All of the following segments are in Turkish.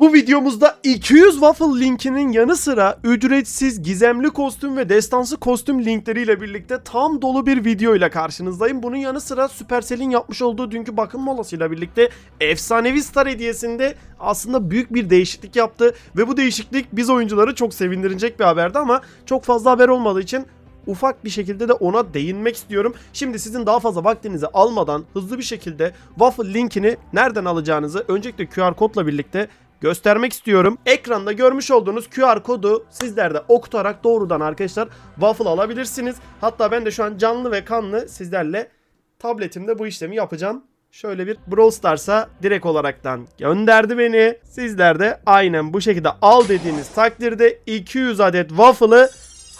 Bu videomuzda 200 waffle linkinin yanı sıra ücretsiz gizemli kostüm ve destansı kostüm linkleriyle birlikte tam dolu bir video ile karşınızdayım. Bunun yanı sıra Supercell'in yapmış olduğu dünkü bakım molasıyla birlikte efsanevi star hediyesinde aslında büyük bir değişiklik yaptı ve bu değişiklik biz oyuncuları çok sevindirecek bir haberdi ama çok fazla haber olmadığı için ufak bir şekilde de ona değinmek istiyorum. Şimdi sizin daha fazla vaktinizi almadan hızlı bir şekilde waffle linkini nereden alacağınızı öncelikle QR kodla birlikte göstermek istiyorum. Ekranda görmüş olduğunuz QR kodu sizler de okutarak doğrudan arkadaşlar waffle alabilirsiniz. Hatta ben de şu an canlı ve kanlı sizlerle tabletimde bu işlemi yapacağım. Şöyle bir Brawl Stars'a direkt olaraktan gönderdi beni. Sizler de aynen bu şekilde al dediğiniz takdirde 200 adet waffle'ı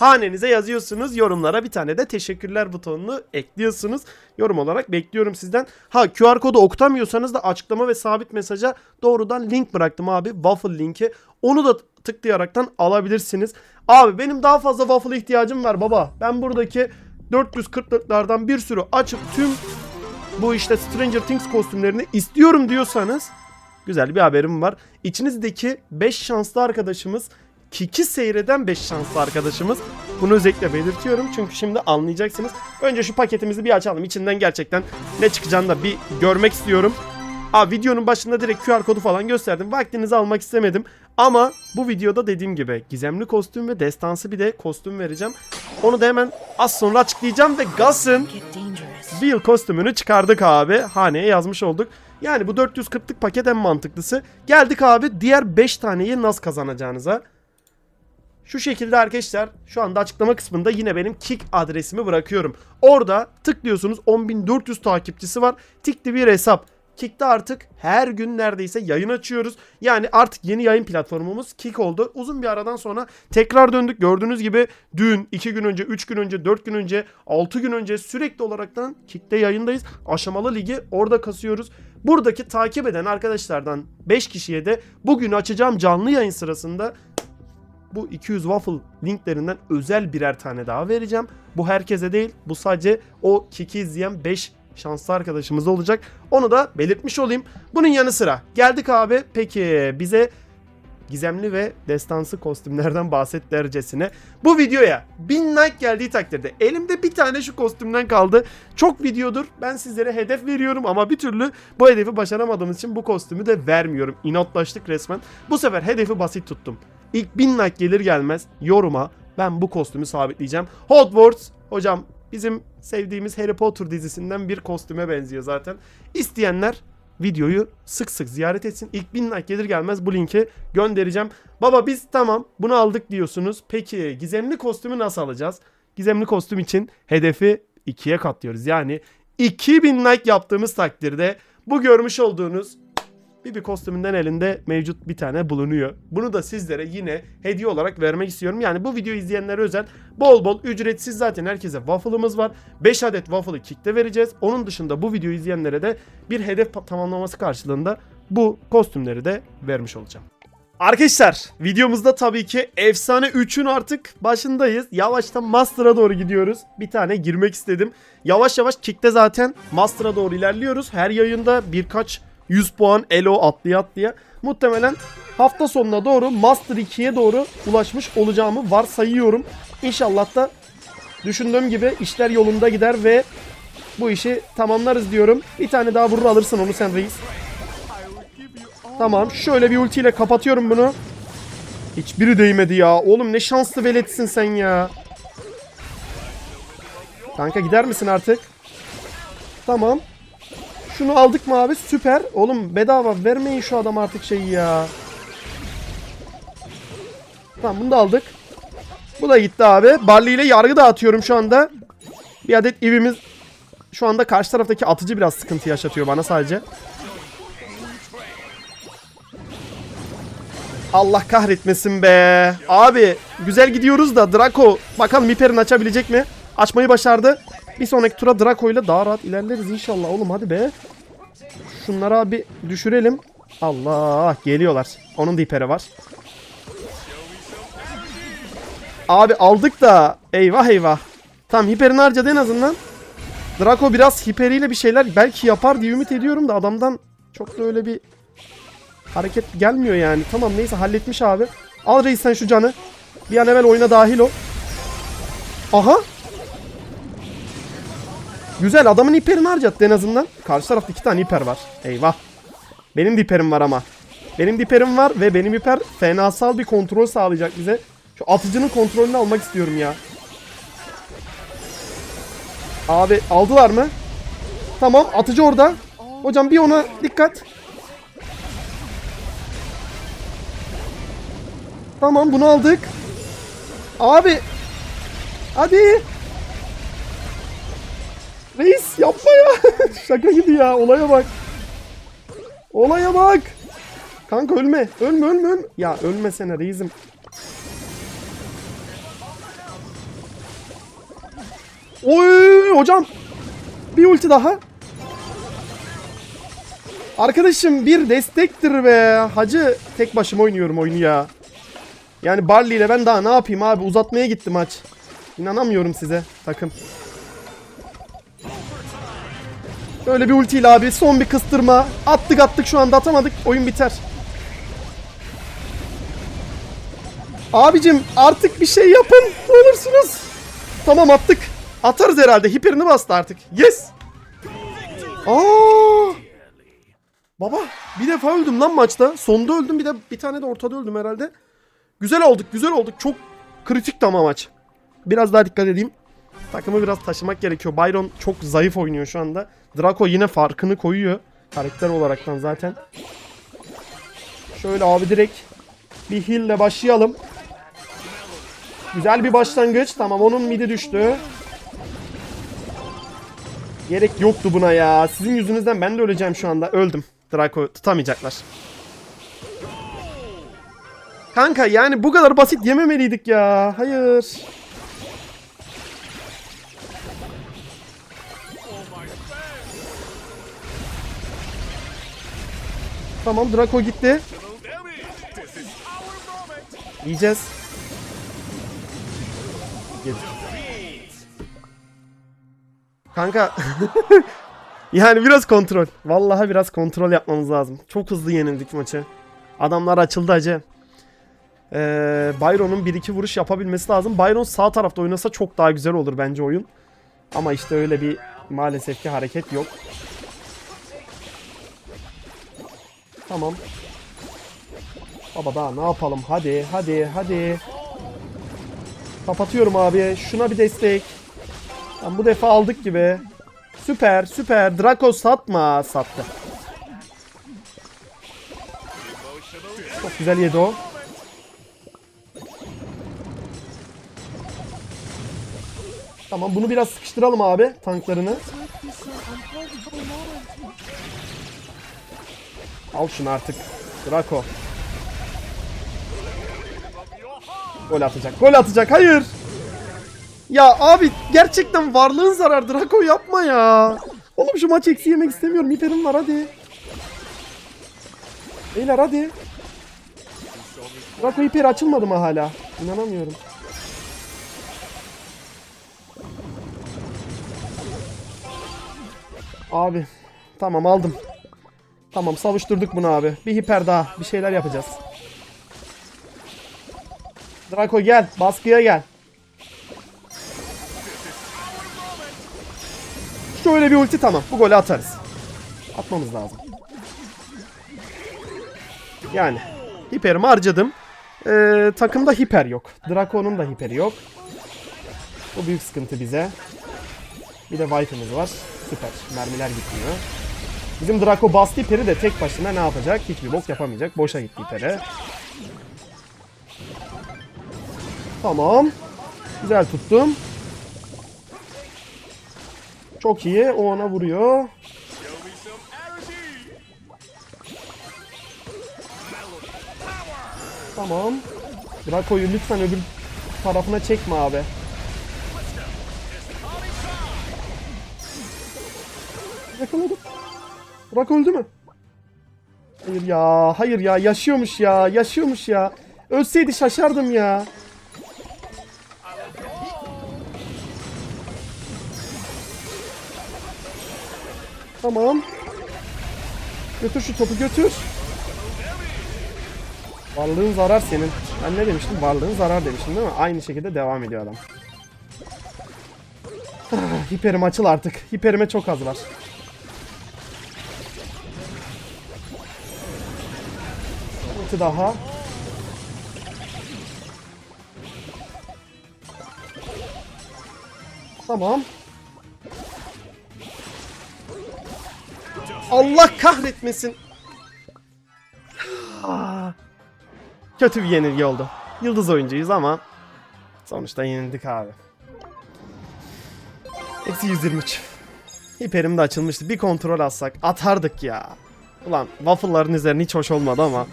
hanenize yazıyorsunuz. Yorumlara bir tane de teşekkürler butonunu ekliyorsunuz. Yorum olarak bekliyorum sizden. Ha QR kodu okutamıyorsanız da açıklama ve sabit mesaja doğrudan link bıraktım abi. Waffle linki. Onu da tıklayaraktan alabilirsiniz. Abi benim daha fazla waffle ihtiyacım var baba. Ben buradaki 440'lıklardan bir sürü açıp tüm bu işte Stranger Things kostümlerini istiyorum diyorsanız güzel bir haberim var. İçinizdeki 5 şanslı arkadaşımız Kiki seyreden 5 şanslı arkadaşımız. Bunu özellikle belirtiyorum çünkü şimdi anlayacaksınız. Önce şu paketimizi bir açalım. İçinden gerçekten ne çıkacağını da bir görmek istiyorum. Aa, videonun başında direkt QR kodu falan gösterdim. Vaktinizi almak istemedim. Ama bu videoda dediğim gibi gizemli kostüm ve destansı bir de kostüm vereceğim. Onu da hemen az sonra açıklayacağım ve Gus'ın. Bill kostümünü çıkardık abi. Haneye yazmış olduk. Yani bu 440'lık paket en mantıklısı. Geldik abi diğer 5 taneyi nasıl kazanacağınıza. Şu şekilde arkadaşlar şu anda açıklama kısmında yine benim Kik adresimi bırakıyorum. Orada tıklıyorsunuz 10.400 takipçisi var. Tikli bir hesap. Kik'te artık her gün neredeyse yayın açıyoruz. Yani artık yeni yayın platformumuz Kik oldu. Uzun bir aradan sonra tekrar döndük. Gördüğünüz gibi dün 2 gün önce, 3 gün önce, 4 gün önce, 6 gün önce sürekli olaraktan Kik'te yayındayız. Aşamalı ligi orada kasıyoruz. Buradaki takip eden arkadaşlardan 5 kişiye de bugün açacağım canlı yayın sırasında bu 200 waffle linklerinden özel birer tane daha vereceğim. Bu herkese değil. Bu sadece o Kiki izleyen 5 şanslı arkadaşımız olacak. Onu da belirtmiş olayım. Bunun yanı sıra geldik abi. Peki bize gizemli ve destansı kostümlerden bahset derecesine. Bu videoya 1000 like geldiği takdirde elimde bir tane şu kostümden kaldı. Çok videodur ben sizlere hedef veriyorum ama bir türlü bu hedefi başaramadığımız için bu kostümü de vermiyorum. İnatlaştık resmen. Bu sefer hedefi basit tuttum. İlk 1000 like gelir gelmez yoruma ben bu kostümü sabitleyeceğim. Hogwarts hocam bizim sevdiğimiz Harry Potter dizisinden bir kostüme benziyor zaten. İsteyenler videoyu sık sık ziyaret etsin. İlk 1000 like gelir gelmez bu linki göndereceğim. Baba biz tamam bunu aldık diyorsunuz. Peki gizemli kostümü nasıl alacağız? Gizemli kostüm için hedefi ikiye katlıyoruz. Yani 2000 like yaptığımız takdirde bu görmüş olduğunuz Bibi kostümünden elinde mevcut bir tane bulunuyor. Bunu da sizlere yine hediye olarak vermek istiyorum. Yani bu videoyu izleyenlere özel bol bol ücretsiz zaten herkese waffle'ımız var. 5 adet waffle'ı kickte vereceğiz. Onun dışında bu videoyu izleyenlere de bir hedef tamamlaması karşılığında bu kostümleri de vermiş olacağım. Arkadaşlar videomuzda tabii ki efsane 3'ün artık başındayız. Yavaştan Master'a doğru gidiyoruz. Bir tane girmek istedim. Yavaş yavaş Kick'te zaten Master'a doğru ilerliyoruz. Her yayında birkaç 100 puan elo atlaya atlaya. Muhtemelen hafta sonuna doğru Master 2'ye doğru ulaşmış olacağımı varsayıyorum. İnşallah da düşündüğüm gibi işler yolunda gider ve bu işi tamamlarız diyorum. Bir tane daha vurur alırsın onu sen reis. Tamam şöyle bir ultiyle kapatıyorum bunu. Hiçbiri değmedi ya. Oğlum ne şanslı veletsin sen ya. Kanka gider misin artık? Tamam. Şunu aldık mı abi? Süper. Oğlum bedava vermeyin şu adam artık şeyi ya. Tamam bunu da aldık. Bu da gitti abi. Barley ile yargı dağıtıyorum şu anda. Bir adet evimiz şu anda karşı taraftaki atıcı biraz sıkıntı yaşatıyor bana sadece. Allah kahretmesin be. Abi güzel gidiyoruz da Draco bakalım Miper'in açabilecek mi? Açmayı başardı. Bir sonraki tura Draco ile daha rahat ilerleriz inşallah oğlum hadi be. Şunları abi düşürelim. Allah geliyorlar. Onun da hiperi var. Abi aldık da eyvah eyvah. Tamam hiperini harcadı en azından. Draco biraz hiperiyle bir şeyler belki yapar diye ümit ediyorum da adamdan çok da öyle bir Hareket gelmiyor yani. Tamam neyse halletmiş abi. Al reis sen şu canı. Bir an evvel oyuna dahil ol. Aha. Güzel adamın hiperini harcattı en azından. Karşı tarafta iki tane hiper var. Eyvah. Benim de hiperim var ama. Benim de hiperim var ve benim hiper fenasal bir kontrol sağlayacak bize. Şu atıcının kontrolünü almak istiyorum ya. Abi aldılar mı? Tamam atıcı orada. Hocam bir ona dikkat. Tamam bunu aldık. Abi. Hadi. Reis yapma ya. Şaka gibi ya. Olaya bak. Olaya bak. Kanka ölme. Ölme ölme ölme. Ya ölmesene reisim. Oy hocam. Bir ulti daha. Arkadaşım bir destektir be. Hacı tek başıma oynuyorum oyunu ya. Yani Barley ile ben daha ne yapayım abi uzatmaya gitti maç. İnanamıyorum size takım. Böyle bir ultiyle abi son bir kıstırma. Attık attık şu anda atamadık oyun biter. Abicim artık bir şey yapın. Ne olursunuz. Tamam attık. Atarız herhalde. Hiperini bastı artık. Yes. Aa! Baba bir defa öldüm lan maçta. Sonda öldüm bir de bir tane de ortada öldüm herhalde. Güzel olduk güzel olduk. Çok kritik ama maç. Biraz daha dikkat edeyim. Takımı biraz taşımak gerekiyor. Byron çok zayıf oynuyor şu anda. Draco yine farkını koyuyor. Karakter olaraktan zaten. Şöyle abi direkt bir heal ile başlayalım. Güzel bir başlangıç. Tamam onun midi düştü. Gerek yoktu buna ya. Sizin yüzünüzden ben de öleceğim şu anda. Öldüm. Draco tutamayacaklar. Kanka yani bu kadar basit yememeliydik ya. Hayır. Tamam Draco gitti. Yiyeceğiz. Yedik. Kanka yani biraz kontrol. Vallahi biraz kontrol yapmamız lazım. Çok hızlı yenildik maçı. Adamlar açıldı acı. Ee, Byron'un 1-2 vuruş yapabilmesi lazım. Byron sağ tarafta oynasa çok daha güzel olur bence oyun. Ama işte öyle bir maalesef ki hareket yok. Tamam. Baba daha ne yapalım? Hadi, hadi, hadi. Kapatıyorum abi. Şuna bir destek. Tamam, bu defa aldık gibi. Süper, süper. Draco satma. Sattı. Çok güzel yedi o. Tamam bunu biraz sıkıştıralım abi tanklarını. Al şunu artık. Draco. Gol atacak. Gol atacak. Hayır. Ya abi gerçekten varlığın zarar. Draco yapma ya. Oğlum şu maç eksi yemek istemiyorum. Hiperim var hadi. Beyler hadi. Draco hiper açılmadı mı hala? İnanamıyorum. Abi. Tamam aldım. Tamam savuşturduk bunu abi. Bir hiper daha. Bir şeyler yapacağız. Draco gel. Baskıya gel. Şöyle bir ulti tamam. Bu golü atarız. Atmamız lazım. Yani. Hiperimi harcadım. Ee, takımda hiper yok. Draco'nun da hiperi yok. Bu büyük sıkıntı bize. Bir de White'ımız var. Süper. Mermiler gitmiyor. Bizim Draco bastı hiperi de tek başına ne yapacak? Hiçbir bok yapamayacak. Boşa gitti hiperi. Tamam. Güzel tuttum. Çok iyi. O ona vuruyor. Tamam. Draco'yu lütfen öbür tarafına çekme abi. Yakaladım. Draco öldü mü? Hayır ya, hayır ya, yaşıyormuş ya, yaşıyormuş ya. Ölseydi şaşardım ya. Tamam. Götür şu topu götür. Varlığın zarar senin. Ben ne demiştim? Varlığın zarar demiştim değil mi? Aynı şekilde devam ediyor adam. Ah, Hiperim açıl artık. Hiperime çok az var. Ulti daha. Tamam. Allah kahretmesin. Ah. Kötü bir yenilgi oldu. Yıldız oyuncuyuz ama sonuçta yenildik abi. Eksi 123. Hiperim de açılmıştı. Bir kontrol atsak atardık ya. Ulan waffle'ların üzerine hiç hoş olmadı ama.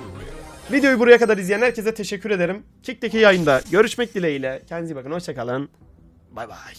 Videoyu buraya kadar izleyen herkese teşekkür ederim. Kick'teki yayında görüşmek dileğiyle. Kendinize iyi bakın. Hoşçakalın. Bay bay.